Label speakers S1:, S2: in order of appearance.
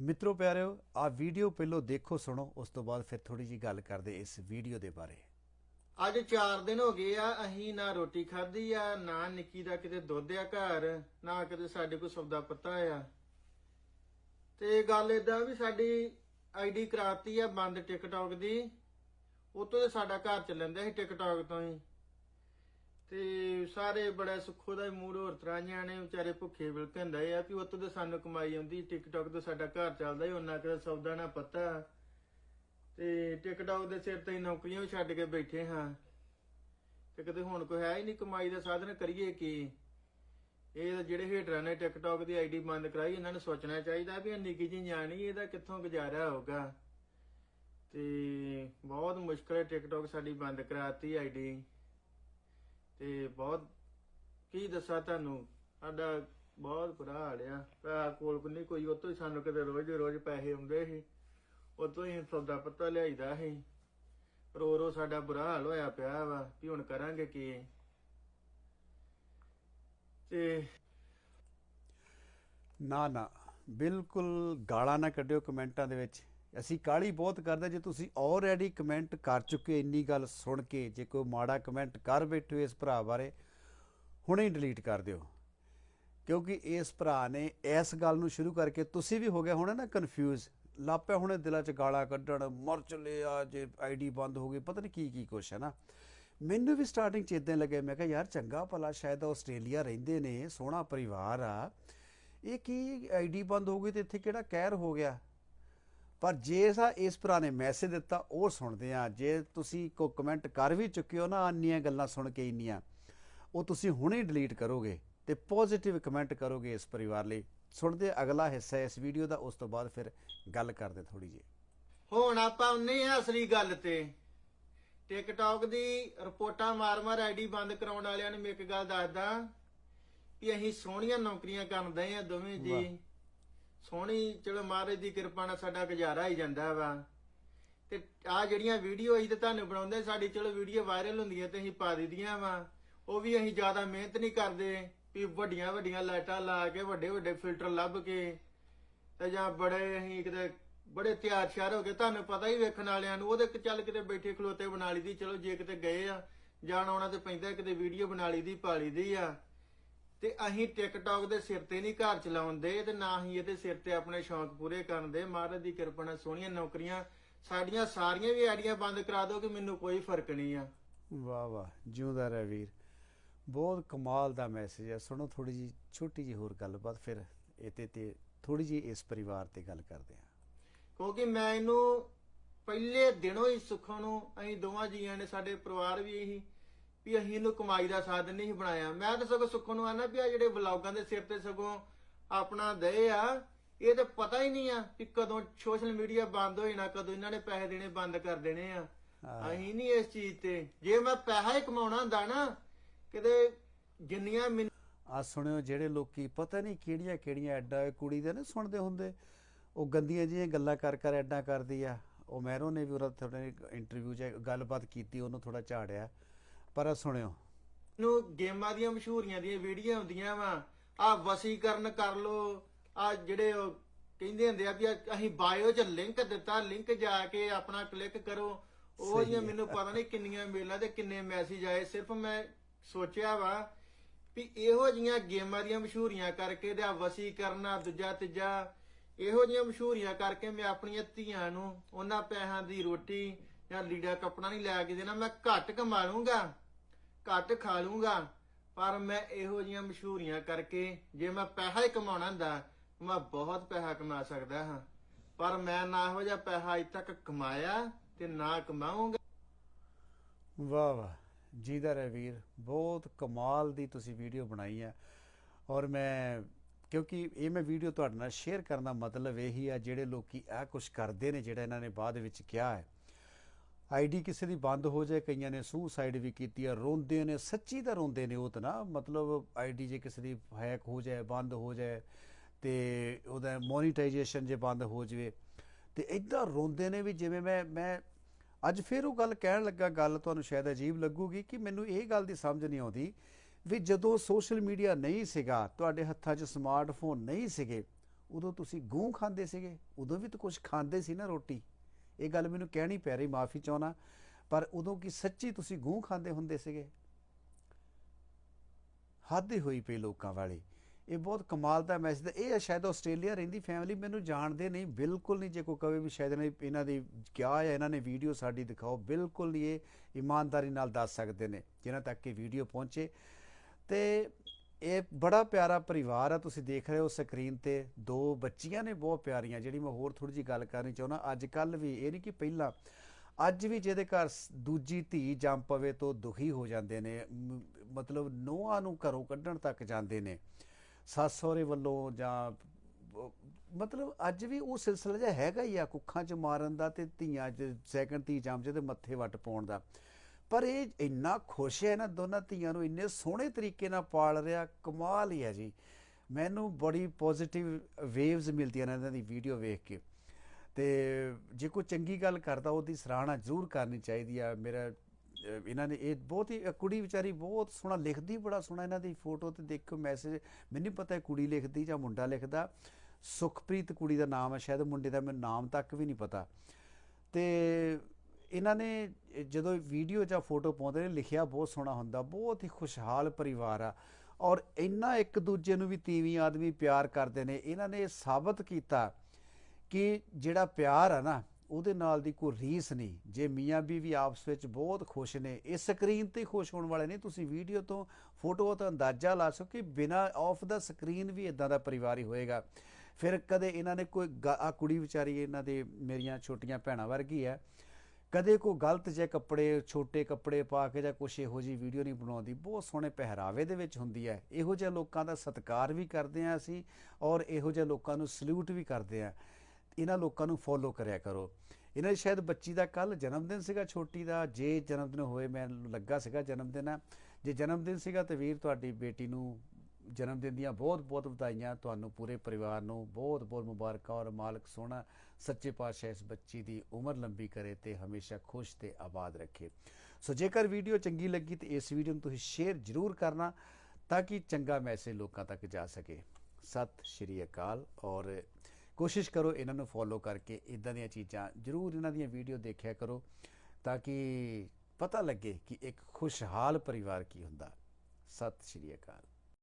S1: ਮਿੱਤਰੋ ਪਿਆਰਿਓ ਆ ਵੀਡੀਓ ਪਹਿਲਾਂ ਦੇਖੋ, ਸੁਣੋ, ਉਸ ਤੋਂ ਬਾਅਦ ਫਿਰ ਥੋੜੀ ਜੀ ਗੱਲ ਕਰਦੇ ਇਸ ਵੀਡੀਓ ਦੇ ਬਾਰੇ।
S2: ਅੱਜ 4 ਦਿਨ ਹੋ ਗਏ ਆ, ਅਸੀਂ ਨਾ ਰੋਟੀ ਖਾਧੀ ਆ, ਨਾ ਨਿੱਕੀ ਦਾ ਕਿਤੇ ਦੁੱਧ ਆ ਘਰ, ਨਾ ਕਿਤੇ ਸਾਡੇ ਕੋਲ ਸੌਦਾ ਪੱਤਾ ਆ। ਤੇ ਗੱਲ ਏਦਾਂ ਵੀ ਸਾਡੀ ਆਈਡੀ ਕਰਾਤੀ ਆ ਬੰਦ ਟਿਕਟੌਕ ਦੀ, ਉਤੋਂ ਤੇ ਸਾਡਾ ਘਰ ਚੱਲਣ ਦਿਆ ਸੀ ਟਿਕਟੌਕ ਤੋਂ ਹੀ। ਤੇ ਸਾਰੇ ਬੜਾ ਸੁੱਖੋ ਦਾ ਮੂਡ ਹੋਰ ਤਰ੍ਹਾਂ ਨੇ, ਵਿਚਾਰੇ ਭੁੱਖੇ ਬਿਲਕਣ ਡਏ ਆ ਵੀ ਉਤੋਂ ਤੇ ਸਾਨੂੰ ਕਮਾਈ ਆਉਂਦੀ, ਟਿਕਟੌਕ ਤੋਂ ਸਾਡਾ ਘਰ ਚੱਲਦਾ ਹੀ ਉਹਨਾਂ ਕਿਤੇ ਸੌਦਾ ਨਾ ਪਤਾ। ਤੇ ਟਿਕਟੌਕ ਦੇ ਸਿਰ ਤੇ ਨੌਕਰੀਆਂ ਵੀ ਛੱਡ ਕੇ ਬੈਠੇ ਹਾਂ। ਤੇ ਕਿਤੇ ਹੁਣ ਕੋਈ ਹੈ ਹੀ ਨਹੀਂ ਕਮਾਈ ਦਾ ਸਾਧਨ, ਕਰੀਏ ਕੀ? ਇਹ ਤਾਂ ਜਿਹੜੇ ਹੇਟਰਾਂ ਨੇ ਟਿਕਟੌਕ ਦੀ ਆਈਡੀ ਬੰਦ ਕਰਾਈ, ਇਹਨਾਂ ਨੂੰ ਸੋਚਣਾ ਚਾਹੀਦਾ ਵੀ ਇਹ ਨਿੱਕੀ ਜਿਹੀ ਨਿਆਣੀ ਇਹਦਾ ਕਿੱਥੋਂ ਗੁਜ਼ਾਰਾ ਹੋਊਗਾ। ਤੇ ਬਹੁਤ ਮੁਸ਼ਕਲ ਹੈ ਟਿਕਟੌਕ ਸਾਡੀ ਬੰਦ ਕਰਾਤੀ ਆਈਡੀ। ਤੇ ਬਹੁਤ, ਕੀ ਦੱਸਾਂ ਤੁਹਾਨੂੰ? ਸਾਡਾ ਬਹੁਤ ਬੁਰਾ ਹਾਲ ਆ। ਪੈਸਾ ਕੋਲ ਨਹੀਂ ਕੋਈ ਉਹ ਤੋਂ ਹੀ ਸਾਨੂੰ ਕਿਤੇ ਰੋਜ਼ ਰੋਜ਼ ਪੈਸੇ ਆਉਂਦੇ ਸੀ। ਉਹ ਹੀ ਸੌਦਾ ਪੱਤਾ ਲਿਆਈਦਾ ਸੀ। ਰੋ ਰੋ ਸਾਡਾ ਬੁਰਾ ਹਾਲ ਹੋਇਆ ਪਿਆ ਵਾ, ਵੀ ਹੁਣ ਕਰਾਂਗੇ ਕੀ? ਤੇ
S1: ਨਾ ਨਾ, ਬਿਲਕੁਲ ਗਾਲਾਂ ਨਾ ਕੱਢਿਓ ਕਮੈਂਟਾਂ ਦੇ ਵਿੱਚ। ਅਸੀਂ ਕਾਲੀ ਬਹੁਤ ਕਰਦੇ ਜੇ ਤੁਸੀਂ ਆਲਰੇਡੀ ਕਮੈਂਟ ਕਰ ਚੁੱਕੇ ਇੰਨੀ ਗੱਲ ਸੁਣ ਕੇ, ਜੇ ਕੋਈ ਮਾੜਾ ਕਮੈਂਟ ਕਰ ਬੈਠੇ ਹੋ ਇਸ ਭਰਾ ਬਾਰੇ, ਹੁਣੇ ਹੀ ਡਿਲੀਟ ਕਰ ਦਿਓ। ਕਿਉਂਕਿ ਇਸ ਭਰਾ ਨੇ ਇਸ ਗੱਲ ਨੂੰ ਸ਼ੁਰੂ ਕਰਕੇ ਤੁਸੀਂ ਵੀ ਹੋ ਗਏ ਹੋਣੇ ਨਾ ਕਨਫਿਊਜ਼ ਲਾਪਿਆ ਹੁਣੇ ਦਿਲਾਂ 'ਚ ਗਾਲਾਂ ਕੱਢਣ ਮਰ ਚੱਲੇ ਆ ਜੇ ਆਈਡੀ ਬੰਦ ਹੋ ਗਈ, ਪਤਾ ਨਹੀਂ ਕੀ ਕੀ ਕੁਛ ਹੈ ਨਾ। ਮੈਨੂੰ ਵੀ ਸਟਾਰਟਿੰਗ 'ਚ ਇਦਾਂ ਲੱਗਿਆ, ਮੈਂ ਕਿਹਾ ਯਾਰ ਚੰਗਾ ਭਲਾ, ਸ਼ਾਇਦ ਆਸਟ੍ਰੇਲੀਆ ਰਹਿੰਦੇ ਨੇ, ਸੋਹਣਾ ਪਰਿਵਾਰ ਆ। ਇਹ ਕੀ ਆਈਡੀ ਬੰਦ ਹੋ ਗਈ ਤੇ ਇੱਥੇ ਕਿਹੜਾ ਕਹਿਰ ਹੋ ਗਿਆ? ਪਰ ਜੇ ਸਾ ਇਸ ਭਰਾ ਨੇ ਮੈਸੇਜ ਦਿੱਤਾ ਉਹ ਸੁਣਦੇ ਆ। ਜੇ ਤੁਸੀਂ ਕੋ ਕਮੈਂਟ ਕਰ ਵੀ ਚੁੱਕੇ ਹੋ ਨਾ ਅੰਨੀਆਂ ਗੱਲਾਂ ਸੁਣ ਕੇ ਇੰਨੀਆਂ ਉਹ ਤੁਸੀਂ ਹੁਣੇ ਡਿਲੀਟ ਕਰੋਗੇ ਤੇ ਪੋਜ਼ਿਟਿਵ ਕਮੈਂਟ ਕਰੋਗੇ ਇਸ ਪਰਿਵਾਰ ਲਈ। ਸੁਣਦੇ ਅਗਲਾ ਹਿੱਸਾ ਇਸ ਵੀਡੀਓ ਦਾ ਉਸ ਤੋਂ ਬਾਅਦ ਫਿਰ ਗੱਲ ਕਰਦੇ ਥੋੜੀ ਜੀ
S2: ਹੁਣ ਆਪਾਂ ਉਹਨੇ ਅਸਲੀ ਗੱਲ ਤੇ। ਟਿਕਟੌਕ ਦੀ ਰਿਪੋਰਟਾਂ ਮਾਰ-ਮਾਰ ਆਈਡੀ ਬੰਦ ਕਰਾਉਣ ਵਾਲਿਆਂ ਨੂੰ ਮੈਂ ਇੱਕ ਗੱਲ ਦੱਸਦਾ ਵੀ ਅਸੀਂ ਸੋਹਣੀਆਂ ਨੌਕਰੀਆਂ ਕਰਦੇ ਆ ਦੋਵੇਂ। ਜੀ। ਸੋਹਣੀ, ਚਲੋ ਮਹਾਰਾਜ ਦੀ ਕਿਰਪਾ ਨਾਲ ਸਾਡਾ ਗੁਜ਼ਾਰਾ ਹੀ ਜਾਂਦਾ ਵਾ। ਤੇ ਆ ਜਿਹੜੀਆਂ ਵੀਡੀਓ ਅਸੀਂ ਤੇ ਤੁਹਾਨੂੰ ਬਣਾਉਂਦੇ ਸਾਡੀ ਚਲੋ ਵੀਡੀਓ ਵਾਇਰਲ ਹੁੰਦੀਆਂ ਤੇ ਅਸੀਂ ਪਾ ਦਿੰਦੀਆਂ ਵਾ। ਉਹ ਵੀ ਅਸੀਂ ਜ਼ਿਆਦਾ ਮਿਹਨਤ ਨਹੀਂ ਕਰਦੇ, ਵੀ ਵੱਡੀਆਂ ਵੱਡੀਆਂ ਲਾਈਟਾਂ ਲਾ ਕੇ ਵੱਡੇ ਵੱਡੇ ਫਿਲਟਰ ਲੱਭ ਕੇ, ਤੇ ਜਾਂ ਬੜੇ ਅਸੀਂ ਕਿਤੇ, ਬੜੇ ਤਿਆਰ ਸ਼ਿਆਰ ਹੋ ਕੇ, ਤੁਹਾਨੂੰ ਪਤਾ ਹੀ ਵੇਖਣ ਵਾਲਿਆਂ ਨੂੰ, ਉਹਦੇ ਚੱਲ ਕਿਤੇ ਬੈਠੇ ਖਲੋਤੇ ਬਣਾ ਲਈ ਦੀ ਚਲੋ ਜੇ ਕਿਤੇ ਗਏ ਆ, ਜਾਣ ਆਉਣਾ ਤੇ ਪੈਂਦਾ, ਕਿਤੇ ਵੀਡੀਓ ਬਣਾ ਲਈ ਦੀ ਪਾ ਲਈ ਦੀ ਆ। ਤੇ ਅਸੀਂ ਟਿਕਟੌਕ ਦੇ ਸਿਰ ਤੇ ਨਹੀਂ ਘਰ ਚਲਾਉਂਦੇ ਤੇ ਨਾ ਹੀ ਇਹਦੇ ਸਿਰ ਤੇ ਆਪਣੇ ਸ਼ੌਂਕ ਪੂਰੇ ਕਰਨ ਦੇ। ਮਹਾਰਾਜ ਦੀ ਕਿਰਪਾ ਨਾਲ ਸੋਹਣੀਆਂ ਨੌਕਰੀਆਂ ਸਾਡੀਆਂ ਸਾਰੀਆਂ ਵੀ ਆਈਡੀਆਂ ਬੰਦ ਕਰਾ ਦਿਓ ਕਿ ਮੈਨੂੰ ਕੋਈ ਫ਼ਰਕ ਨਹੀਂ ਆ।
S1: ਵਾਹ ਵਾਹ ਜਿਉਂਦਾ ਰਹਿ ਵੀਰ। ਬਹੁਤ ਕਮਾਲ ਦਾ ਮੈਸੇਜ ਹੈ ਸੁਣੋ ਥੋੜੀ ਜੀ ਛੋਟੀ ਜੀ ਹੋਰ ਗੱਲਬਾਤ ਫਿਰ ਇਹਤੇ ਤੇ ਥੋੜੀ ਜੀ ਇਸ ਪਰਿਵਾਰ ਤੇ ਗੱਲ ਕਰਦੇ ਹਾਂ
S2: ਕਿਉਂਕਿ ਮੈਂ ਇਹਨੂੰ ਪਹਿਲੇ ਦਿਨੋਂ ਹੀ ਸੁੱਖਾਂ ਨੂੰ ਅਸੀਂ ਦੋਵਾਂ ਜੀਆਂ ਨੇ ਸਾਡੇ ਪਰਿਵਾਰ ਵੀ ਇਹੀ ਵੀ ਅਸੀਂ ਇਹਨੂੰ ਕਮਾਈ ਦਾ ਸਾਧਨ ਨਹੀਂ ਬਣਾਇਆ। ਮੈਂ ਤਾਂ ਸਗੋਂ ਸੁੱਖਾਂ ਨੂੰ ਆਨਾ ਵੀ ਆ ਜਿਹੜੇ ਵਲੌਗਾਂ ਦੇ ਸਿਰ ਤੇ ਸਗੋਂ ਆਪਣਾ ਦੇ ਆ ਇਹ ਤਾਂ ਪਤਾ ਹੀ ਨਹੀਂ ਆ ਕਿ ਕਦੋਂ ਸੋਸ਼ਲ ਮੀਡੀਆ ਬੰਦ ਹੋ ਜਾਣਾ ਕਦੋਂ ਇਹਨਾਂ ਨੇ ਪੈਸੇ ਦੇਣੇ ਬੰਦ ਕਰ ਦੇਣੇ ਆ। ਅਸੀਂ ਨਹੀਂ ਇਸ ਚੀਜ਼ ਤੇ। ਜੇ ਮੈਂ ਪੈਸਾ ਹੀ ਕਮਾਉਣਾ ਹੁੰਦਾ ਨਾ ਕਿਤੇ ਜਿੰਨੀਆਂ
S1: ਆ ਸੁਣਿਓ ਜਿਹੜੇ ਲੋਕੀ ਪਤਾ ਨਹੀਂ ਕਿਹੜੀਆਂ ਕਿਹੜੀਆਂ ਐਡਾ ਕੁੜੀ ਦੇ ਨਾ ਸੁਣਦੇ ਹੁੰਦੇ। ਉਹ ਗੰਦੀਆਂ ਜਿਹੀਆਂ ਗੱਲਾਂ ਕਰ ਕਰ ਐਡਾ ਕਰਦੀ ਆ। ਉਹ ਮਹਿਰੋ ਨੇ ਵੀ ਉਹਦਾ ਥੋੜੇ ਇੰਟਰਵਿਊ 'ਚ ਗੱਲਬਾਤ ਕੀਤੀ ਉਹਨੂੰ ਥੋੜਾ ਝਾੜਿਆ। ਪਰ ਸੁਣਿਓ।
S2: ਨੂੰ ਗੇਮਾਂ ਦੀਆਂ ਮਸ਼ਹੂਰੀਆਂ ਦੀਆਂ ਵੀਡੀਓ ਹੁੰਦੀਆਂ ਵਾ। ਆ ਵਸੀਕਰਨ ਕਰ ਲੋ। ਆ ਜਿਹੜੇ ਉਹ ਕਹਿੰਦੇ ਹੁੰਦੇ ਆ ਵੀ ਆਹ ਅਸੀਂ ਬਾਇਓ 'ਚ ਲਿੰਕ ਦਿੱਤਾ ਲਿੰਕ ਜਾ ਕੇ ਆਪਣਾ ਕਲਿੱਕ ਕਰੋ। ਉਹ
S1: ਹੈ।
S2: ਮੈਨੂੰ ਪਤਾ ਨਹੀਂ ਕਿੰਨੀਆਂ ਮੇਲਾਂ ਤੇ ਕਿੰਨੇ ਮੈਸੇਜ ਆਏ। ਸਿਰਫ ਮੈਂ ਸੋਚਿਆ ਵਾ ਵੀ ਇਹੋ ਜੀਆਂ ਗੇਮਾਂ ਦੀਆਂ ਮਸ਼ਹੂਰੀਆਂ ਕਰਕੇ ਤੇ ਆ ਵਸੀਕਰਨਾ ਦੂਜਾ ਤੀਜਾ। ਇਹੋ ਜੀਆਂ ਮਸ਼ਹੂਰੀਆਂ ਕਰਕੇ ਮੈਂ ਆਪਣੀਆਂ ਧੀਆਂ ਨੂੰ ਉਹਨਾਂ ਪੈਸਿਆਂ ਦੀ ਰੋਟੀ ਜਾਂ ਲੀੜਾ ਕੱਪੜਾ ਨਹੀਂ ਲੈ ਕੇ ਦੇਣਾ, ਮੈਂ ਘੱਟ ਕਮਾ ਲੂੰਗਾ ਘੱਟ ਖਾ ਲੂੰਗਾ ਪਰ ਮੈਂ ਇਹੋ ਜੀਆਂ ਮਸ਼ਹੂਰੀਆਂ ਕਰਕੇ ਜੇ ਮੈਂ ਪੈਸਾ ਹੀ ਕਮਾਉਣਾ ਹੁੰਦਾ, ਮੈਂ ਬਹੁਤ ਪੈਸਾ ਕਮਾ ਸਕਦਾ ਹਾਂ। ਪਰ ਮੈਂ ਨਾ ਇਹੋ ਜਿਹਾ ਪੈਸਾ ਅਜੇ ਤੱਕ ਕਮਾਇਆ ਤੇ ਨਾ ਕਮਾਉਂਗਾ
S1: ਵਾਹ ਵਾਹ। ਜੀਦਾ ਰਹਿ ਵੀਰ, ਬਹੁਤ ਕਮਾਲ ਦੀ ਤੁਸੀਂ ਵੀਡੀਓ ਬਣਾਈ ਹੈ। ਔਰ ਮੈਂ, ਕਿਉਂਕਿ ਇਹ ਮੈਂ ਵੀਡੀਓ ਤੁਹਾਡੇ ਨਾਲ ਸ਼ੇਅਰ ਕਰਨ ਦਾ ਮਤਲਬ ਇਹੀ ਆ ਜਿਹੜੇ ਲੋਕੀ ਇਹ ਕੁਝ ਕਰਦੇ ਨੇ, ਜਿਹੜਾ ਇਹਨਾਂ ਨੇ ਬਾਅਦ ਵਿੱਚ ਕਿਹਾ ਹੈ। ਆਈਡੀ ਕਿਸੇ ਦੀ ਬੰਦ ਹੋ ਜਾਏ, ਕਈਆਂ ਨੇ ਸੁਸਾਈਡ ਵੀ ਕੀਤੀ ਆ, ਰੋਂਦੇ ਨੇ, ਸੱਚੀ ਤਾਂ ਰੋਂਦੇ ਨੇ ਉਹ ਤਾਂ ਨਾ, ਮਤਲਬ ਆਈਡੀ ਜੇ ਕਿਸੇ ਦੀ ਹੈਕ ਹੋ ਜਾਏ, ਬੰਦ ਹੋ ਜਾਏ ਤੇ ਉਹਦਾ ਮੋਨੀਟਾਈਜੇਸ਼ਨ ਜੇ ਬੰਦ ਹੋ ਜਾਵੇ, ਤੇ ਇਦਾਂ ਰੋਂਦੇ ਨੇ ਵੀ ਜਿਵੇਂ ਮੈਂ ਮੈਂ ਅੱਜ ਫਿਰ ਉਹ ਗੱਲ ਕਹਿਣ ਲੱਗਾ, ਗੱਲ ਤੁਹਾਨੂੰ ਸ਼ਾਇਦ ਅਜੀਬ ਲੱਗੂਗੀ ਕਿ ਮੈਨੂੰ ਇਹ ਗੱਲ ਦੀ ਸਮਝ ਨਹੀਂ ਆਉਂਦੀ ਵੀ ਜਦੋਂ ਸੋਸ਼ਲ ਮੀਡੀਆ ਨਹੀਂ ਸੀਗਾ, ਤੁਹਾਡੇ ਹੱਥਾਂ 'ਚ ਸਮਾਰਟਫੋਨ ਨਹੀਂ ਸੀਗੇ, ਉਦੋਂ ਤੁਸੀਂ ਗੂੰ ਖਾਂਦੇ ਸੀਗੇ, ਉਦੋਂ ਵੀ ਤਾਂ ਕੁਝ ਖਾਂਦੇ ਸੀ ਨਾ ਰੋਟੀ। ਇਹ ਗੱਲ ਮੈਨੂੰ ਕਹਿਣੀ ਪੈ ਰਹੀ, ਮਾਫੀ ਚਾਹਣਾ ਪਰ ਉਦੋਂ ਕੀ ਸੱਚੀ ਤੁਸੀਂ ਗੂੰ ਖਾਂਦੇ ਹੁੰਦੇ ਸੀਗੇ? ਹੱਦ ਹੀ ਹੋਈ ਪਈ ਲੋਕਾਂ ਵਾਲੀ। ਇਹ ਬਹੁਤ ਕਮਾਲ ਦਾ ਮੈਸੇਜ ਹੈ। ਇਹ ਹੈ ਸ਼ਾਇਦ ਆਸਟ੍ਰੇਲੀਆ ਰਹਿੰਦੀ ਫੈਮਿਲੀ ਮੈਨੂੰ ਜਾਣਦੇ ਨਹੀਂ, ਬਿਲਕੁਲ ਨਹੀਂ। ਜੇ ਕੋਈ ਕਵੇ ਵੀ ਸ਼ਾਇਦ ਇਹਨਾਂ ਇਹਨਾਂ ਦੀ ਕਿਹਾ ਹੈ, ਇਹਨਾਂ ਨੇ ਵੀਡੀਓ ਸਾਡੀ ਦਿਖਾਓ, ਬਿਲਕੁਲ ਨਹੀਂ। ਇਹ ਇਮਾਨਦਾਰੀ ਨਾਲ ਦੱਸ ਸਕਦੇ ਨੇ, ਜਿਨ੍ਹਾਂ ਤੱਕ ਇਹ ਵੀਡੀਓ ਪਹੁੰਚੇ। ਤੇ ਇਹ ਬੜਾ ਪਿਆਰਾ ਪਰਿਵਾਰ ਆ, ਤੁਸੀਂ ਦੇਖ ਰਹੇ ਹੋ ਸਕਰੀਨ ਤੇ। ਦੋ ਬੱਚੀਆਂ ਨੇ, ਬਹੁਤ ਪਿਆਰੀਆਂ। ਜਿਹੜੀ ਮੈਂ ਹੋਰ ਥੋੜੀ ਜੀ ਗੱਲ ਕਰਨੀ ਚਾਹੁੰਦਾ ਅੱਜ ਕੱਲ ਵੀ ਇਹ ਨਹੀਂ ਕਿ ਪਹਿਲਾਂ, ਅੱਜ ਵੀ ਜਿਹਦੇ ਘਰ ਦੂਜੀ ਧੀ ਜੰਮ ਪਵੇ ਤੋਂ ਦੁਖੀ ਹੋ ਜਾਂਦੇ ਨੇ। ਮਤਲਬ ਨੋਹਾਂ ਨੂੰ ਘਰੋਂ ਕੱਢਣ ਤੱਕ ਜਾਂਦੇ ਨੇ। ਸੱਸ ਸਹੁਰੇ ਵੱਲੋਂ ਜਾਂ ਮਤਲਬ ਅੱਜ ਵੀ ਉਹ ਸਿਲਸਿਲਾ ਜਿਹਾ ਹੈਗਾ ਹੀ ਆ, ਕੁੱਖਾਂ 'ਚ ਮਾਰਨ ਦਾ ਤੇ ਧੀਆਂ 'ਚ ਸੈਕੰਡ ਧੀ ਜੰਮ 'ਚ ਤੇ ਮੱਥੇ ਵੱਟ ਪਾਉਣ ਦਾ। ਪਰ ਇਹ ਇੰਨਾ ਖੁਸ਼ ਹੈ ਨਾ ਦੋਨਾਂ ਧੀਆਂ ਨੂੰ, ਇੰਨੇ ਸੋਹਣੇ ਤਰੀਕੇ ਨਾਲ ਪਾਲ ਰਿਹਾ, ਕਮਾਲ ਹੀ ਹੈ ਜੀ। ਮੈਨੂੰ ਬੜੀ ਪੋਜ਼ਿਟਿਵ ਵੇਵਸ ਮਿਲਦੀਆਂ ਨੇ ਇਹਨਾਂ ਦੀ ਵੀਡੀਓ ਵੇਖ ਕੇ। ਤੇ ਜੇ ਕੋਈ ਚੰਗੀ ਗੱਲ ਕਰਦਾ, ਉਹਦੀ ਸਰਾਹਣਾ ਜ਼ਰੂਰ ਕਰਨੀ ਚਾਹੀਦੀ ਆ। ਮੇਰਾ ਇਹਨਾਂ ਨੇ ਇਹ ਬਹੁਤ ਹੀ ਕੁੜੀ ਵਿਚਾਰੀ ਬਹੁਤ ਸੋਹਣਾ ਲਿਖਦੀ, ਬੜਾ ਸੋਹਣਾ ਇਹਨਾਂ ਦੀ ਫੋਟੋ ਤੇ ਦੇਖੋ ਮੈਸੇਜ ਮੈਨੂੰ ਨਹੀਂ ਪਤਾ ਇਹ ਕੁੜੀ ਲਿਖਦੀ ਜਾਂ ਮੁੰਡਾ ਲਿਖਦਾ। ਸੁਖਪ੍ਰੀਤ ਕੁੜੀ ਦਾ ਨਾਮ ਹੈ ਸ਼ਾਇਦ ਮੁੰਡੇ ਦਾ ਮੈਨੂੰ ਨਾਮ ਤੱਕ ਵੀ ਨਹੀਂ ਪਤਾ। ਤੇ ਇਹਨਾਂ ਨੇ ਜਦੋਂ ਵੀਡੀਓ ਜਾਂ ਫੋਟੋ ਪਾਉਂਦੇ ਨੇ, ਲਿਖਿਆ ਬਹੁਤ ਸੋਹਣਾ ਹੁੰਦਾ, ਬਹੁਤ ਹੀ ਖੁਸ਼ਹਾਲ ਪਰਿਵਾਰ ਆ। ਔਰ ਇੰਨਾ ਇੱਕ ਦੂਜੇ ਨੂੰ ਵੀ ਤੀਵੀਂ ਆਦਮੀ ਪਿਆਰ ਕਰਦੇ ਨੇ, ਇਹਨਾਂ ਨੇ ਇਹ ਸਾਬਤ ਕੀਤਾ ਕਿ ਜਿਹੜਾ ਪਿਆਰ ਆ ਨਾ, ਉਹਦੇ ਨਾਲ ਦੀ ਕੋਈ ਰੀਸ ਨਹੀਂ। ਜੇ ਮੀਆਂ ਬੀ ਵੀ ਆਪਸ ਵਿੱਚ ਬਹੁਤ ਖੁਸ਼ ਨੇ, ਇਹ ਸਕਰੀਨ ਤੇ ਹੀ ਖੁਸ਼ ਹੋਣ ਵਾਲੇ ਨਹੀਂ ਤੁਸੀਂ ਵੀਡੀਓ ਤੋਂ ਫੋਟੋ ਤੋਂ ਅੰਦਾਜ਼ਾ ਲਾ ਸਕੋ ਕਿ ਬਿਨਾ ਆਫ ਦਾ ਸਕਰੀਨ ਵੀ ਇਦਾਂ ਦਾ ਪਰਿਵਾਰ ਹੀ ਹੋਏਗਾ। ਫਿਰ ਕਦੇ ਇਹਨਾਂ ਨੇ ਕੋਈ ਆ ਕੁੜੀ ਵਿਚਾਰੀ ਇਹਨਾਂ ਦੇ ਮੇਰੀਆਂ ਛੋਟੀਆਂ ਭੈਣਾਂ ਵਰਗੀ ਹੈ ਕਦੇ ਕੋਈ ਗਲਤ ਜਿਹੇ ਕੱਪੜੇ, ਛੋਟੇ ਕੱਪੜੇ ਪਾ ਕੇ ਜਾਂ ਕੁਛ ਇਹੋ ਜੀ ਵੀਡੀਓ ਨਹੀਂ ਬਣਾਉਂਦੀ। ਬਹੁਤ ਸੋਹਣੇ ਪਹਿਰਾਵੇ ਦੇ ਵਿੱਚ ਹੁੰਦੀ ਹੈ। ਇਹੋ ਜਿਹੇ ਲੋਕਾਂ ਦਾ ਸਤਿਕਾਰ ਵੀ ਕਰਦੇ ਆ ਅਸੀਂ ਔਰ ਇਹੋ ਜਿਹੇ ਲੋਕਾਂ ਨੂੰ ਸਲੂਟ ਵੀ ਕਰਦੇ ਆ ਇਹਨਾਂ ਲੋਕਾਂ ਨੂੰ ਫੋਲੋ ਕਰਿਆ ਕਰੋ। ਇਹਨਾਂ ਦੀ ਸ਼ਾਇਦ ਬੱਚੀ ਦਾ ਕੱਲ ਜਨਮ ਦਿਨ ਸੀਗਾ, ਛੋਟੀ ਦਾ। ਜੇ ਜਨਮ ਦਿਨ ਹੋਏ ਮੈਨੂੰ ਲੱਗਾ ਸੀਗਾ ਜਨਮ ਦਿਨ ਆ ਜੇ ਜਨਮ ਦਿਨ ਸੀਗਾ ਤੇ ਵੀਰ, ਤੁਹਾਡੀ ਬੇਟੀ ਨੂੰ ਜਨਮ ਦਿਨ ਦੀਆਂ ਬਹੁਤ ਬਹੁਤ ਵਧਾਈਆਂ ਤੁਹਾਨੂੰ ਪੂਰੇ ਪਰਿਵਾਰ ਨੂੰ, ਬਹੁਤ ਬਹੁਤ ਮੁਬਾਰਕਾਂ ਔਰ ਮਾਲਕ ਸੋਹਣਾ ਸੱਚੇ ਪਾਤਸ਼ਾਹ ਇਸ ਬੱਚੀ ਦੀ ਉਮਰ ਲੰਬੀ ਕਰੇ ਤੇ ਹਮੇਸ਼ਾ ਖੁਸ਼ ਤੇ ਆਬਾਦ ਰੱਖੇ। ਸੋ ਜੇਕਰ ਵੀਡੀਓ ਚੰਗੀ ਲੱਗੀ ਤੇ ਇਸ ਵੀਡੀਓ ਨੂੰ ਤੁਸੀਂ ਸ਼ੇਅਰ ਜ਼ਰੂਰ ਕਰਨਾ ਤਾਂ ਕਿ ਚੰਗਾ ਮੈਸੇਜ ਲੋਕਾਂ ਤੱਕ ਜਾ ਸਕੇ। ਸਤਿ ਸ਼੍ਰੀ ਅਕਾਲ ਔਰ ਕੋਸ਼ਿਸ਼ ਕਰੋ ਇਹਨਾਂ ਨੂੰ ਫੋਲੋ ਕਰਕੇ ਇਦਾਂ ਦੀਆਂ ਚੀਜ਼ਾਂ ਜ਼ਰੂਰ ਇਹਨਾਂ ਦੀਆਂ ਵੀਡੀਓ ਦੇਖਿਆ ਕਰੋ ਤਾਂ ਕਿ ਪਤਾ ਲੱਗੇ ਕਿ ਇੱਕ ਖੁਸ਼ਹਾਲ ਪਰਿਵਾਰ ਕੀ ਹੁੰਦਾ। ਸਤਿ ਸ਼੍ਰੀ ਅਕਾਲ।